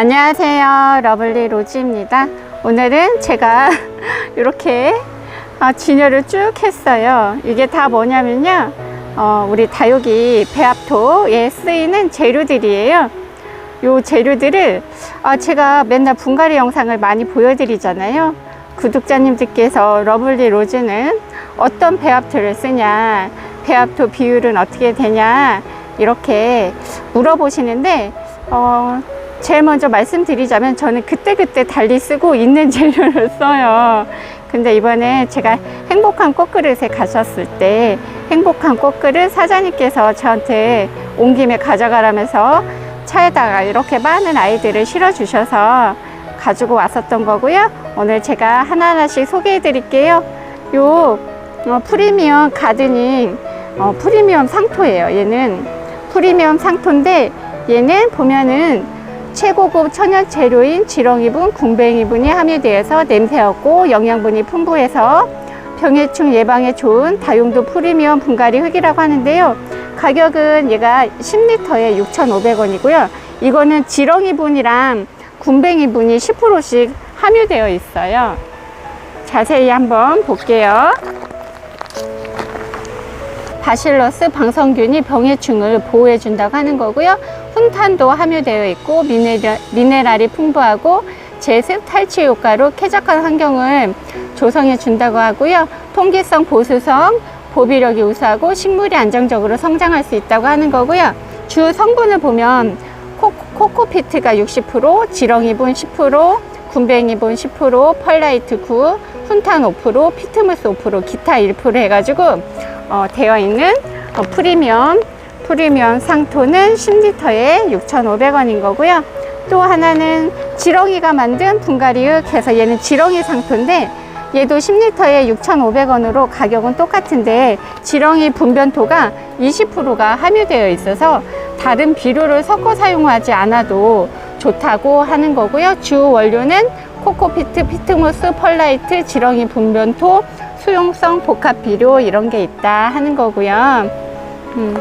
안녕하세요. 러블리 로즈입니다. 오늘은 제가 이렇게 어, 진열을 쭉 했어요. 이게 다 뭐냐면요. 어, 우리 다육이 배합토에 쓰이는 재료들이에요. 요 재료들을 아, 제가 맨날 분갈이 영상을 많이 보여드리잖아요. 구독자님들께서 러블리 로즈는 어떤 배합토를 쓰냐, 배합토 비율은 어떻게 되냐, 이렇게 물어보시는데, 어, 제일 먼저 말씀드리자면 저는 그때그때 달리 쓰고 있는 재료를 써요. 근데 이번에 제가 행복한 꽃그릇에 가셨을 때 행복한 꽃그릇 사장님께서 저한테 온 김에 가져가라면서 차에다가 이렇게 많은 아이들을 실어 주셔서 가지고 왔었던 거고요. 오늘 제가 하나하나씩 소개해 드릴게요. 요 어, 프리미엄 가드닝 어, 프리미엄 상토예요. 얘는 프리미엄 상토인데 얘는 보면은 최고급 천연 재료인 지렁이분, 궁뱅이분이 함유되어서 냄새 없고 영양분이 풍부해서 병해충 예방에 좋은 다용도 프리미엄 분갈이 흙이라고 하는데요. 가격은 얘가 10리터에 6,500원이고요. 이거는 지렁이분이랑 궁뱅이분이 10%씩 함유되어 있어요. 자세히 한번 볼게요. 바실러스 방성균이 병해충을 보호해 준다고 하는 거고요. 훈탄도 함유되어 있고 미네랄, 미네랄이 풍부하고 제습 탈취 효과로 쾌적한 환경을 조성해 준다고 하고요. 통기성 보수성 보비력이 우수하고 식물이 안정적으로 성장할 수 있다고 하는 거고요. 주 성분을 보면 코, 코코피트가 60%, 지렁이분 10%, 군뱅이분 10%, 펄라이트 9, 훈탄 5%, 피트무스 5%, 기타 1% 해가지고 어, 되어 있는 어, 프리미엄 프리미엄 상토는 10리터에 6,500원인 거고요. 또 하나는 지렁이가 만든 분갈이흙 해서 얘는 지렁이 상토인데 얘도 10리터에 6,500원으로 가격은 똑같은데 지렁이 분변토가 20%가 함유되어 있어서 다른 비료를 섞어 사용하지 않아도 좋다고 하는 거고요. 주 원료는 코코피트, 피트모스, 펄라이트, 지렁이 분변토, 수용성 복합 비료 이런 게 있다 하는 거고요. 음,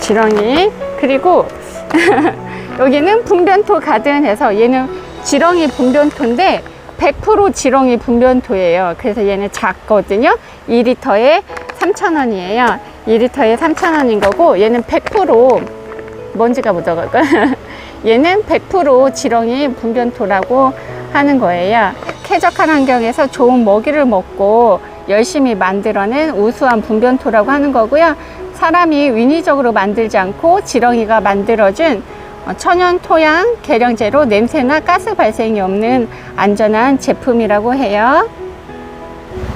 지렁이 그리고 여기는 분변토 가든 해서 얘는 지렁이 분변토인데 100% 지렁이 분변토예요. 그래서 얘는 작거든요. 2리터에 3,000원이에요. 2리터에 3,000원인 거고 얘는 100% 먼지가 묻어갈 거야. 얘는 100% 지렁이 분변토라고 하는 거예요. 쾌적한 환경에서 좋은 먹이를 먹고 열심히 만들어낸 우수한 분변토라고 하는 거고요. 사람이 인위적으로 만들지 않고 지렁이가 만들어준 어, 천연 토양 계량제로 냄새나 가스 발생이 없는 안전한 제품이라고 해요.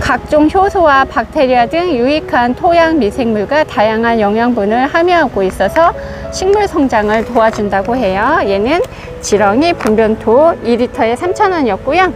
각종 효소와 박테리아 등 유익한 토양 미생물과 다양한 영양분을 함유하고 있어서 식물 성장을 도와준다고 해요. 얘는 지렁이 분변토 2리터에 3,000원이었고요.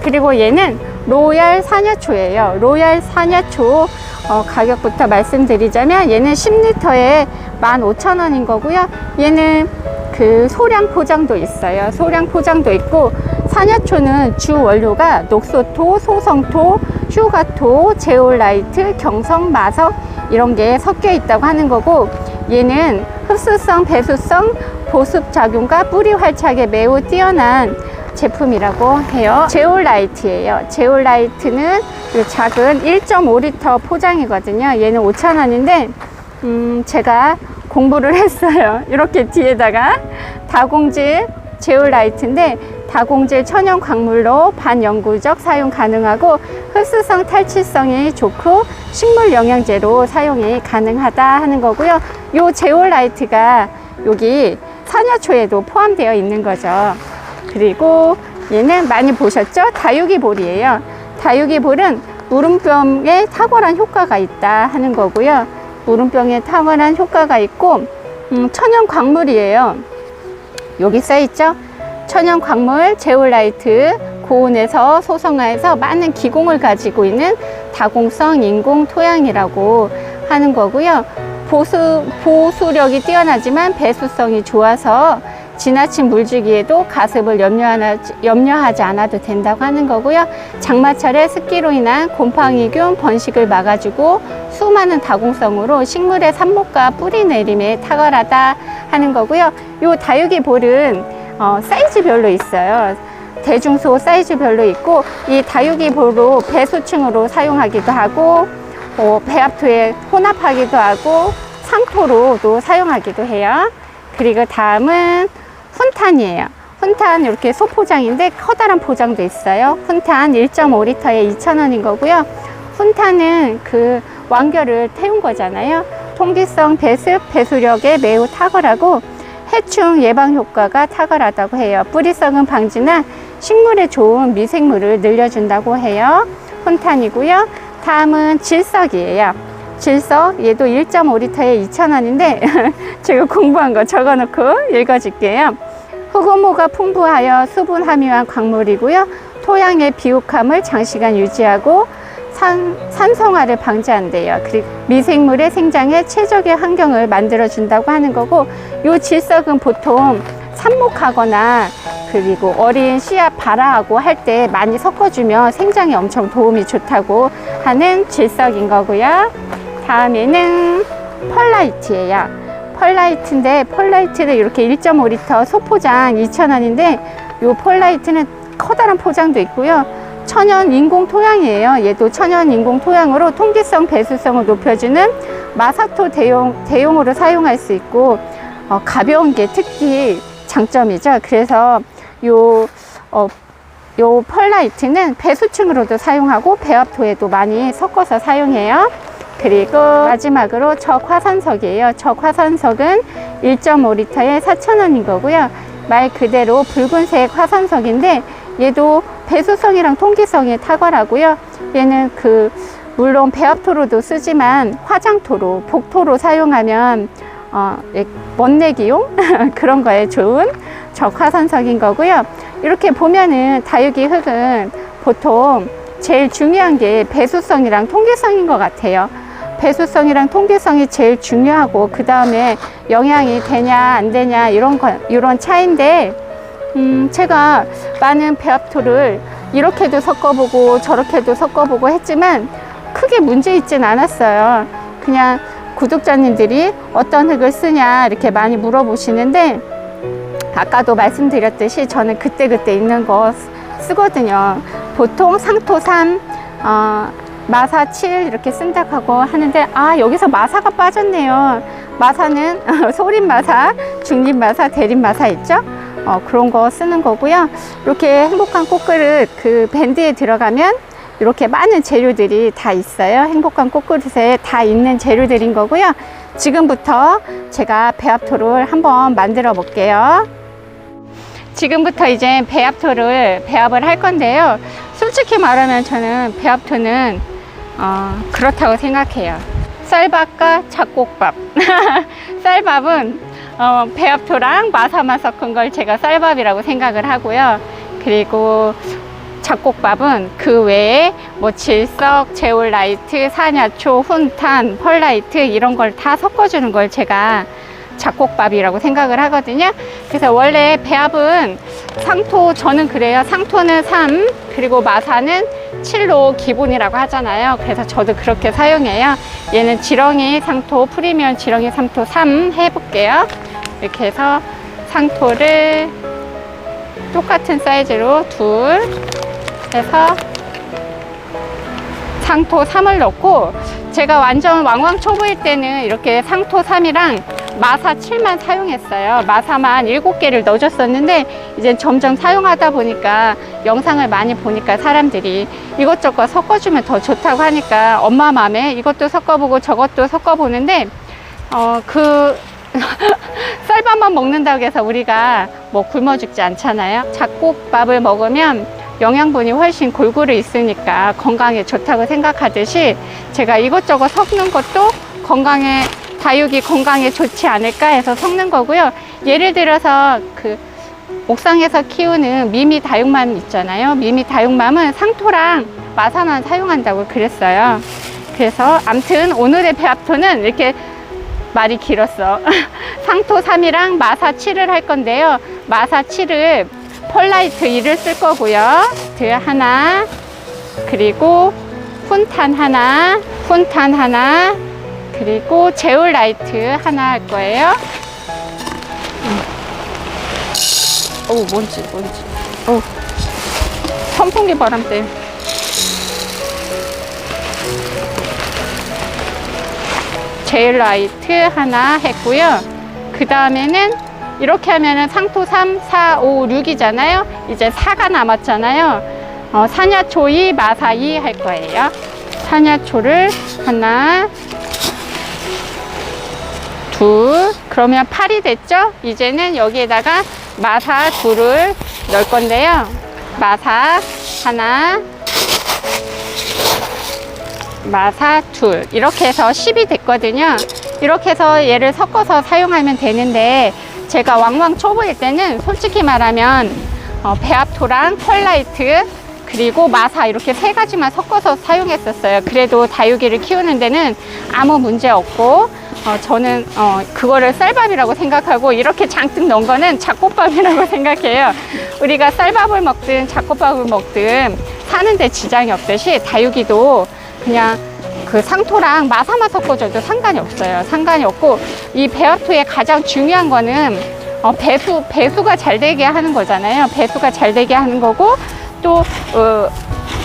그리고 얘는 로얄 사냐초예요. 로얄 사냐초 어, 가격부터 말씀드리자면 얘는 10리터에 15,000원인 거고요. 얘는 그 소량 포장도 있어요. 소량 포장도 있고 사냐초는 주 원료가 녹소토, 소성토, 휴가토, 제올라이트, 경성, 마석 이런 게 섞여 있다고 하는 거고 얘는 흡수성, 배수성, 보습 작용과 뿌리 활착에 매우 뛰어난 제품이라고 해요. 제올라이트예요. 제올라이트는 이 작은 1.5리터 포장이거든요. 얘는 5,000원인데 음, 제가 공부를 했어요. 이렇게 뒤에다가 다공질 제올라이트인데 다공질 천연 광물로 반영구적 사용 가능하고 흡수성 탈취성이 좋고 식물 영양제로 사용이 가능하다 하는 거고요. 요 제올라이트가 여기 사녀초에도 포함되어 있는 거죠. 그리고 얘는 많이 보셨죠? 다육이 볼이에요. 다육이 볼은 무름병에 탁월한 효과가 있다 하는 거고요. 무름병에 탁월한 효과가 있고 음, 천연 광물이에요. 여기 써 있죠? 천연 광물 제올라이트 고온에서 소성화해서 많은 기공을 가지고 있는 다공성 인공 토양이라고 하는 거고요. 보수, 보수력이 뛰어나지만 배수성이 좋아서 지나친 물주기에도 가습을 염려하지, 않아도 된다고 하는 거고요. 장마철에 습기로 인한 곰팡이균 번식을 막아주고 수많은 다공성으로 식물의 삽목과 뿌리 내림에 탁월하다 하는 거고요. 요 다육이 볼은 어, 사이즈별로 있어요. 대중소 사이즈별로 있고 이 다육이보로 배수층으로 사용하기도 하고 어, 배합토에 혼합하기도 하고 상토로도 사용하기도 해요. 그리고 다음은 훈탄이에요. 훈탄 이렇게 소포장인데 커다란 포장도 있어요. 훈탄 1.5리터에 2,000원인 거고요. 훈탄은 그 완결을 태운 거잖아요. 통기성 배습, 배수력에 매우 탁월하고 해충 예방 효과가 탁월하다고 해요. 뿌리썩은 방지나 식물에 좋은 미생물을 늘려준다고 해요. 혼탄이고요. 다음은 질석이에요. 질석, 얘도 1.5리터에 2,000원인데 제가 공부한 거 적어놓고 읽어줄게요. 흑호모가 풍부하여 수분 함유한 광물이고요. 토양의 비옥함을 장시간 유지하고 산, 산성화를 방지한대요. 그리고 미생물의 생장에 최적의 환경을 만들어준다고 하는 거고, 요 질석은 보통 삽목하거나 그리고 어린 씨앗 발화하고 할 때 많이 섞어주면 생장에 엄청 도움이 좋다고 하는 질석인 거고요. 다음에는 펄라이트예요. 펄라이트인데 펄라이트를 이렇게 1.5리터 소포장 2,000원인데 요 펄라이트는 커다란 포장도 있고요. 천연 인공 토양이에요. 얘도 천연 인공 토양으로 통기성 배수성을 높여주는 마사토 대용, 대용으로 사용할 수 있고 어, 가벼운 게 특히 장점이죠. 그래서 요, 어, 요 펄라이트는 배수층으로도 사용하고 배합토에도 많이 섞어서 사용해요. 그리고 마지막으로 적화산석이에요. 적화산석은 1.5리터에 4,000원인 거고요. 말 그대로 붉은색 화산석인데 얘도 배수성이랑 통기성이 탁월하고요. 얘는 그 물론 배합토로도 쓰지만 화장토로 복토로 사용하면 어, 예, 멋내기용 그런 거에 좋은 적화산석인 거고요. 이렇게 보면은 다육이 흙은 보통 제일 중요한 게 배수성이랑 통기성인 것 같아요. 배수성이랑 통기성이 제일 중요하고 그 다음에 영향이 되냐 안 되냐 이런 거 이런 차인데 음, 제가 많은 배합토를 이렇게도 섞어보고 저렇게도 섞어보고 했지만 크게 문제 있진 않았어요. 그냥 구독자님들이 어떤 흙을 쓰냐 이렇게 많이 물어보시는데 아까도 말씀드렸듯이 저는 그때그때 있는 거 쓰- 쓰거든요. 보통 상토 3, 어, 마사 7 이렇게 쓴다고 하는데 아 여기서 마사가 빠졌네요. 마사는 소림 마사, 중립 마사, 대립 마사 있죠? 어, 그런 거 쓰는 거고요. 이렇게 행복한 꽃그릇 그 밴드에 들어가면 이렇게 많은 재료들이 다 있어요. 행복한 꽃그릇에 다 있는 재료들인 거고요. 지금부터 제가 배합토를 한번 만들어 볼게요. 지금부터 이제 배합토를 배합을 할 건데요. 솔직히 말하면 저는 배합토는 어, 그렇다고 생각해요. 쌀밥과 잡곡밥. 쌀밥은 어, 배합토랑 마사만 섞은 걸 제가 쌀밥이라고 생각을 하고요. 그리고 잡곡밥은 그 외에 뭐 질석, 제올라이트, 사냐초, 훈탄, 펄라이트 이런 걸 다 섞어주는 걸 제가 잡곡밥이라고 생각을 하거든요. 그래서 원래 배합은 상토, 저는 그래요. 상토는 3, 그리고 마사는 7로 기본이라고 하잖아요. 그래서 저도 그렇게 사용해요. 얘는 지렁이 상토, 프리미엄 지렁이 상토 3 해볼게요. 이렇게 해서 상토를 똑같은 사이즈로 둘 해서 상토 3을 넣고 제가 완전 왕왕 초보일 때는 이렇게 상토 3이랑 마사 7만 사용했어요. 마사만 7개를 넣어줬었는데 이제 점점 사용하다 보니까 영상을 많이 보니까 사람들이 이것저것 섞어주면 더 좋다고 하니까 엄마 맘에 이것도 섞어보고 저것도 섞어보는데 어, 그 쌀밥만 먹는다고 해서 우리가 뭐 굶어 죽지 않잖아요. 잡곡밥을 먹으면 영양분이 훨씬 골고루 있으니까 건강에 좋다고 생각하듯이 제가 이것저것 섞는 것도 건강에 다육이 건강에 좋지 않을까 해서 섞는 거고요. 예를 들어서 그 옥상에서 키우는 미미 다육맘 있잖아요. 미미 다육맘은 상토랑 마사만 사용한다고 그랬어요. 그래서 암튼 오늘의 배합토는 이렇게 말이 길었어. 상토 3이랑 마사 7을 할 건데요. 마사 7을 펄라이트 2를 쓸 거고요. 드 하나, 그리고 훈탄 하나, 훈탄 하나, 그리고 제올 라이트 하나 할 거예요. 음. 어우, 뭔지, 뭔지. 어우, 선풍기 바람 때문에. 제일 라이트 하나 했고요. 그 다음에는 이렇게 하면은 상토 3, 4, 5, 6이잖아요. 이제 4가 남았잖아요. 어, 사냐초이, 마사이 할 거예요. 사냐초를 하나, 둘, 그러면 8이 됐죠? 이제는 여기에다가 마사 둘을 넣을 건데요. 마사 하나, 마사 둘 이렇게 해서 10이 됐거든요 이렇게 해서 얘를 섞어서 사용하면 되는데 제가 왕왕 초보일 때는 솔직히 말하면 어, 배합토랑 펄라이트 그리고 마사 이렇게 세 가지만 섞어서 사용했었어요 그래도 다육이를 키우는 데는 아무 문제 없고 어, 저는 어, 그거를 쌀밥이라고 생각하고 이렇게 장뜩 넣은 거는 잡곡밥이라고 생각해요 우리가 쌀밥을 먹든 잡곡밥을 먹든 사는데 지장이 없듯이 다육이도 그냥 그 상토랑 마사만 섞어줘도 상관이 없어요. 상관이 없고 이 배합토의 가장 중요한 거는 어, 배수 배수가 잘 되게 하는 거잖아요. 배수가 잘 되게 하는 거고 또 어,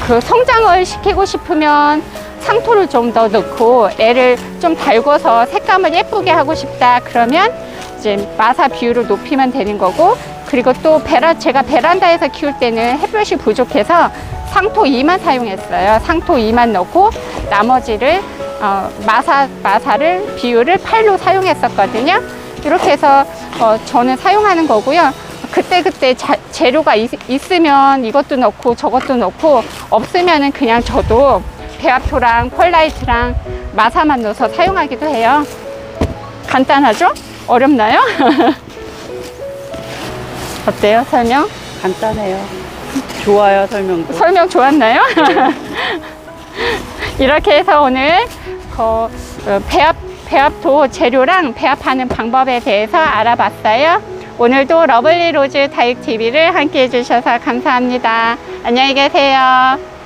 그 성장을 시키고 싶으면 상토를 좀 더 넣고 애를 좀 달궈서 색감을 예쁘게 하고 싶다 그러면 이제 마사 비율을 높이면 되는 거고 그리고 또 베라 제가 베란다에서 키울 때는 햇볕이 부족해서 상토 2만 사용했어요. 상토 2만 넣고 나머지를 어, 마사 마사를 비율을 8로 사용했었거든요. 이렇게 해서 어, 저는 사용하는 거고요. 그때 그때 재료가 있, 있으면 이것도 넣고 저것도 넣고 없으면은 그냥 저도 배합토랑 펄라이트랑 마사만 넣어서 사용하기도 해요. 간단하죠? 어렵나요? 어때요 설명? 간단해요. 좋아요, 설명도. 설명 좋았나요? 이렇게 해서 오늘 그 어, 배합 배합도 재료랑 배합하는 방법에 대해서 알아봤어요. 오늘도 러블리 로즈 다육 TV를 함께 해주셔서 감사합니다. 안녕히 계세요.